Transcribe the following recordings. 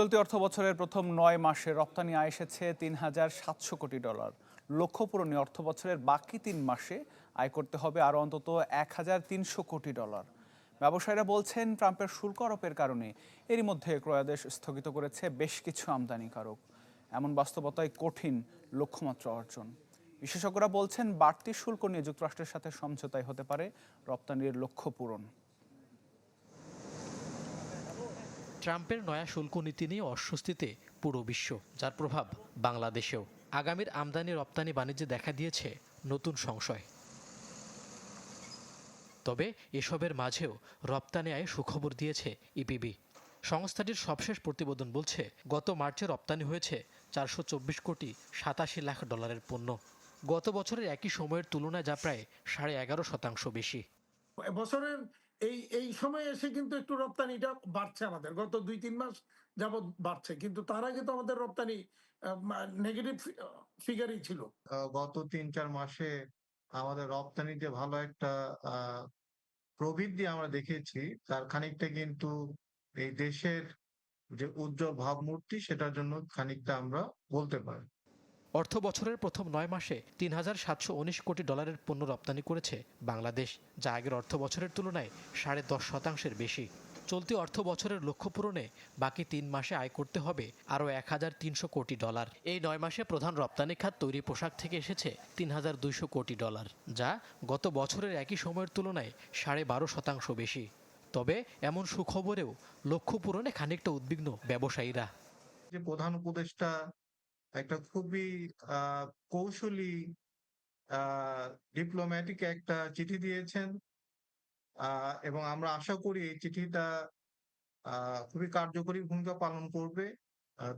চলতি অর্থ বছরের প্রথম নয় মাসে রপ্তানি আয় এসেছে তিন হাজার সাতশো কোটি ডলার। লক্ষ্য পূরণে অর্থ বছরের বাকি তিন মাসে আয় করতে হবে আরও অন্তত এক হাজার তিনশো কোটি ডলার। ব্যবসায়ীরা বলছেন, ট্রাম্পের শুল্ক আরোপের কারণে এরই মধ্যে ক্রয়াদেশ স্থগিত করেছে বেশ কিছু আমদানিকারক। এমন বাস্তবতায় কঠিন লক্ষ্যমাত্রা অর্জন। বিশেষজ্ঞরা বলছেন, বাড়তি শুল্ক নিয়ে যুক্তরাষ্ট্রের সাথে সমঝোতায় হতে পারে রপ্তানির লক্ষ্য পূরণ। ট্রাম্পের নয়া শুল্ক নীতি নিয়ে অস্বস্তিতে পুরো বিশ্ব, যার প্রভাব বাংলাদেশেও। আগামীর আমদানি রপ্তানি বাণিজ্যে দেখা দিয়েছে নতুন সংশয়। তবে এসবের মাঝেও রপ্তানি আয়ে সুখবর দিয়েছে ইপিবি। সংস্থাটির সবশেষ প্রতিবেদন বলছে, গত মার্চে রপ্তানি হয়েছে চারশো চব্বিশ কোটি সাতাশি লাখ ডলারের পণ্য। গত বছরের একই সময়ের তুলনায় যা প্রায় সাড়ে এগারো শতাংশ বেশি। বছরের এই এই সময় এসে কিন্তু একটু রপ্তানিটা বাড়ছে আমাদের। গত দুই তিন মাস যাবত বাড়ছে, কিন্তু তার আগে তো আমাদের রপ্তানি নেগেটিভ ফিগারই ছিল। গত তিন চার মাসে আমাদের রপ্তানিতে ভালো একটা প্রবৃদ্ধি আমরা দেখেছি। তার খানিকটা কিন্তু এই দেশের যে উজ্জ্বল ভাবমূর্তি, সেটার জন্য খানিকটা আমরা বলতে পারি। অর্থ বছরের প্রথম নয় মাসে তিন হাজার সাতশো উনিশ কোটি ডলারের পণ্য রপ্তানি করেছে বাংলাদেশ, যা আগের অর্থ বছরের তুলনায় সাড়ে দশ শতাংশের বেশি। চলতি অর্থ বছরের লক্ষ্য পূরণে বাকি তিন মাসে আয় করতে হবে আরও এক হাজার তিনশো কোটি ডলার। এই নয় মাসে প্রধান রপ্তানি খাত তৈরি পোশাক থেকে এসেছে তিন হাজার দুইশো কোটি ডলার, যা গত বছরের একই সময়ের তুলনায় সাড়ে বারো শতাংশ বেশি। তবে এমন সুখবরেও লক্ষ্য পূরণে খানিকটা উদ্বিগ্ন ব্যবসায়ীরা। যে প্রধান উপদেষ্টা একটা খুবই কৌশলী ডিপ্লোম্যাটিক একটা চিঠি দিয়েছেন। এবং আমরা আশা করি এই চিঠিটা খুবই কার্যকরী ভূমিকা পালন করবে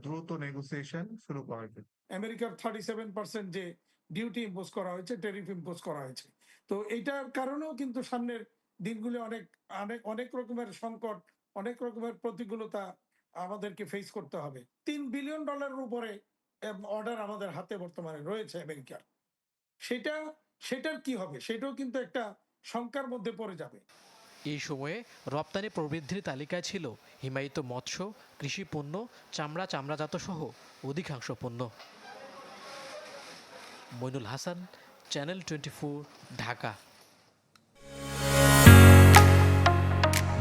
দ্রুত নেগোসিয়েশন শুরু করার জন্য। আমেরিকার থার্টি সেভেন পার্সেন্ট যে ডিউটি ইম্পোজ করা হয়েছে টেরিফ ইম্পোজ করা হয়েছে। তো এইটার কারণেও কিন্তু সামনের দিনগুলো অনেক অনেক অনেক রকমের সংকট, অনেক রকমের প্রতিকূলতা আমাদেরকে ফেস করতে হবে। তিন বিলিয়ন ডলারের উপরে অর্ডার আমাদের হাতে বর্তমানে রয়েছে আমেরিকার সেটা সেটার কি হবে? সেটাও কিন্তু একটা শঙ্কার মধ্যে পড়ে যাবে। এই সময়ে রপ্তানি প্রবৃদ্ধির তালিকায় ছিল হিমায়িত মৎস্য কৃষি পণ্য চামড়া চামড়াজাত সহ অধিকাংশ পণ্য। Moinul Hasan channel twenty Dhaka.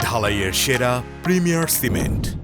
ঢালাইয়ের সেরা প্রিমিয়ার সিমেন্ট।